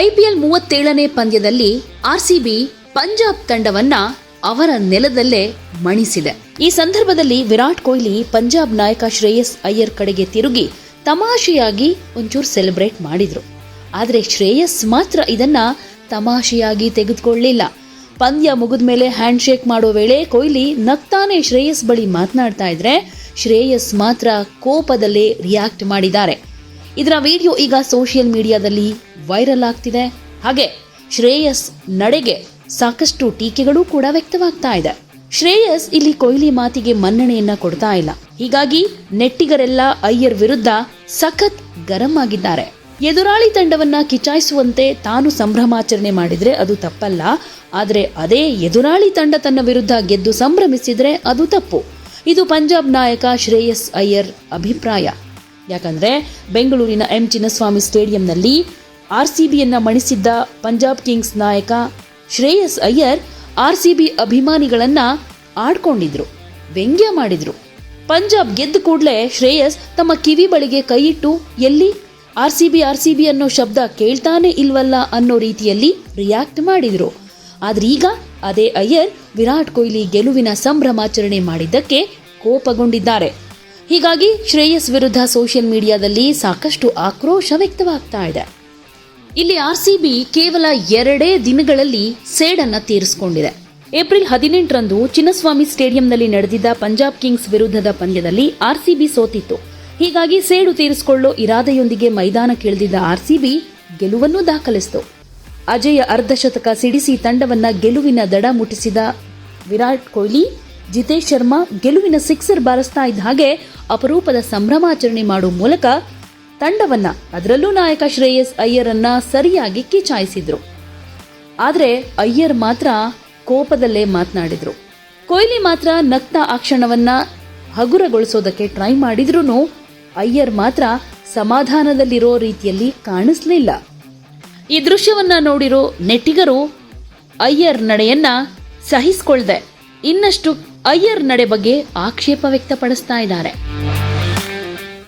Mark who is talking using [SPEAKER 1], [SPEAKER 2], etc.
[SPEAKER 1] IPL ಮೂವತ್ತೇಳನೇ ಪಂದ್ಯದಲ್ಲಿ RCB Punjab ತಂಡವನ್ನ ಅವರ ನೆಲದಲ್ಲೇ ಮಣಿಸಿದೆ. ಈ ಸಂದರ್ಭದಲ್ಲಿ ವಿರಾಟ್ ಕೊಹ್ಲಿ ಪಂಜಾಬ್ ನಾಯಕ ಶ್ರೇಯಸ್ ಅಯ್ಯರ್ ಕಡೆಗೆ ತಿರುಗಿ ತಮಾಷೆಯಾಗಿ ಒಂಚೂರು ಸೆಲೆಬ್ರೇಟ್ ಮಾಡಿದ್ರು. ಆದರೆ ಶ್ರೇಯಸ್ ಮಾತ್ರ ಇದನ್ನ ತಮಾಷೆಯಾಗಿ ತೆಗೆದುಕೊಳ್ಳಲಿಲ್ಲ. ಪಂದ್ಯ ಮುಗಿದ ಮೇಲೆ ಹ್ಯಾಂಡ್ ಶೇಕ್ ಮಾಡೋ ವೇಳೆ ಕೊಹ್ಲಿ ನಗ್ತಾನೆ ಶ್ರೇಯಸ್ ಬಳಿ ಮಾತನಾಡ್ತಾ ಇದ್ರೆ ಶ್ರೇಯಸ್ ಮಾತ್ರ ಕೋಪದಲ್ಲೇ ರಿಯಾಕ್ಟ್ ಮಾಡಿದ್ದಾರೆ. ಇದರ ವಿಡಿಯೋ ಈಗ ಸೋಷಿಯಲ್ ಮೀಡಿಯಾದಲ್ಲಿ ವೈರಲ್ ಆಗ್ತಿದೆ. ಹಾಗೆ ಶ್ರೇಯಸ್ ನಡೆಗೆ ಸಾಕಷ್ಟು ಟೀಕೆಗಳು ಕೂಡ ವ್ಯಕ್ತವಾಗ್ತಾ ಇದೆ. ಶ್ರೇಯಸ್ ಇಲ್ಲಿ ಕೊಹ್ಲಿ ಮಾತಿಗೆ ಮನ್ನಣೆಯನ್ನ ಕೊಡ್ತಾ ಇಲ್ಲ. ಹೀಗಾಗಿ ನೆಟ್ಟಿಗರೆಲ್ಲ ಅಯ್ಯರ್ ವಿರುದ್ಧ ಸಖತ್ ಗರಂ ಆಗಿದ್ದಾರೆ. ಎದುರಾಳಿ ತಂಡವನ್ನ ಕಿಚಾಯಿಸುವಂತೆ ತಾನು ಸಂಭ್ರಮಾಚರಣೆ ಮಾಡಿದ್ರೆ ಅದು ತಪ್ಪಲ್ಲ. ಆದರೆ ಅದೇ ಎದುರಾಳಿ ತಂಡ ತನ್ನ ವಿರುದ್ಧ ಗೆದ್ದು ಸಂಭ್ರಮಿಸಿದ್ರೆ ಅದು ತಪ್ಪು. ಇದು ಪಂಜಾಬ್ ನಾಯಕ ಶ್ರೇಯಸ್ ಅಯ್ಯರ್ ಅಭಿಪ್ರಾಯ. ಯಾಕಂದ್ರೆ ಬೆಂಗಳೂರಿನ ಎಂ ಚಿನ್ನಸ್ವಾಮಿ ಸ್ಟೇಡಿಯಂನಲ್ಲಿ ಆರ್ ಸಿ ಬಿಯನ್ನು ಮಣಿಸಿದ್ದ ಪಂಜಾಬ್ ಕಿಂಗ್ಸ್ ನಾಯಕ Shreyas Iyer R C B ಅಭಿಮಾನಿಗಳನ್ನು ಆಡ್ಕೊಂಡಿದ್ರು, ವ್ಯಂಗ್ಯ ಮಾಡಿದ್ರು. ಪಂಜಾಬ್ ಗೆದ್ದ ಕೂಡಲೇ ಶ್ರೇಯಸ್ ತಮ್ಮ ಕಿವಿ ಬಳಿಗೆ ಕೈಯಿಟ್ಟು ಎಲ್ಲಿ? R C B R C B ಅನ್ನೋ ಶಬ್ದ ಕೇಳ್ತಾನೆ ಇಲ್ವಲ್ಲ ಅನ್ನೋ ರೀತಿಯಲ್ಲಿ ರಿಯಾಕ್ಟ್ ಮಾಡಿದ್ರು. ಆದ್ರೆ ಅದೇ ಅಯ್ಯರ್ ವಿರಾಟ್ ಕೊಹ್ಲಿ ಗೆಲುವಿನ ಸಂಭ್ರಮಾಚರಣೆ ಮಾಡಿದ್ದಕ್ಕೆ ಕೋಪಗೊಂಡಿದ್ದಾರೆ. ಹೀಗಾಗಿ ಶ್ರೇಯಸ್ ವಿರುದ್ಧ ಸೋಷಿಯಲ್ ಮೀಡಿಯಾದಲ್ಲಿ ಸಾಕಷ್ಟು ಆಕ್ರೋಶ ವ್ಯಕ್ತವಾಗ್ತಾ ಇದೆ. ಇಲ್ಲಿ ಆರ್ಸಿಬಿ ಕೇವಲ ಎರಡೇ ದಿನಗಳಲ್ಲಿ ಸೇಡನ್ನ ತೀರಿಸಿಕೊಂಡಿದೆ. ಏಪ್ರಿಲ್ ಹದಿನೆಂಟರಂದು ಚಿನ್ನಸ್ವಾಮಿ ಸ್ಟೇಡಿಯಂನಲ್ಲಿ ನಡೆದಿದ್ದ ಪಂಜಾಬ್ ಕಿಂಗ್ಸ್ ವಿರುದ್ಧದ ಪಂದ್ಯದಲ್ಲಿ ಆರ್ಸಿಬಿ ಸೋತಿತ್ತು. ಹೀಗಾಗಿ ಸೇಡು ತೀರಿಸಿಕೊಳ್ಳೋ ಇರಾದೆಯೊಂದಿಗೆ ಮೈದಾನಕ್ಕಿಳಿದಿದ್ದ ಆರ್ಸಿಬಿ ಗೆಲುವನ್ನು ದಾಖಲಿಸಿತು. ಅಜಯ ಅರ್ಧಶತಕ ಸಿಡಿಸಿ ತಂಡವನ್ನ ಗೆಲುವಿನ ದಡ ಮುಟ್ಟಿಸಿದ ವಿರಾಟ್ ಕೊಹ್ಲಿ ಜಿತೇಶ್ ಶರ್ಮಾ ಗೆಲುವಿನ ಸಿಕ್ಸರ್ ಬಾರಿಸ್ತಾ ಇದ್ದ ಹಾಗೆ ಅಪರೂಪದ ಸಂಭ್ರಮಾಚರಣೆ ಮಾಡುವ ಮೂಲಕ ತಂಡವನ್ನ ಅದರಲ್ಲೂ ನಾಯಕ ಶ್ರೇಯಸ್ ಅಯ್ಯರನ್ನ ಸರಿಯಾಗಿ ಕಿಚಾಯಿಸಿದ್ರು. ಆದರೆ ಅಯ್ಯರ್ ಮಾತ್ರ ಕೋಪದಲ್ಲೇ ಮಾತನಾಡಿದ್ರು. ಕೊಹ್ಲಿ ಮಾತ್ರ ನಕ್ತ ಆ ಕ್ಷಣವನ್ನ ಹಗುರಗೊಳಿಸೋದಕ್ಕೆ ಟ್ರೈ ಮಾಡಿದ್ರೂ ಅಯ್ಯರ್ ಮಾತ್ರ ಸಮಾಧಾನದಲ್ಲಿರೋ ರೀತಿಯಲ್ಲಿ ಕಾಣಿಸ್ಲಿಲ್ಲ. ಈ ದೃಶ್ಯವನ್ನ ನೋಡಿರೋ ನೆಟ್ಟಿಗರು ಅಯ್ಯರ್ ನಡೆಯನ್ನ ಸಹಿಸಿಕೊಳ್ಳದೆ ಇನ್ನಷ್ಟು ಅಯ್ಯರ್ ನಡೆ ಬಗ್ಗೆ ಆಕ್ಷೇಪ ವ್ಯಕ್ತಪಡಿಸ್ತಾ ಇದ್ದಾರೆ.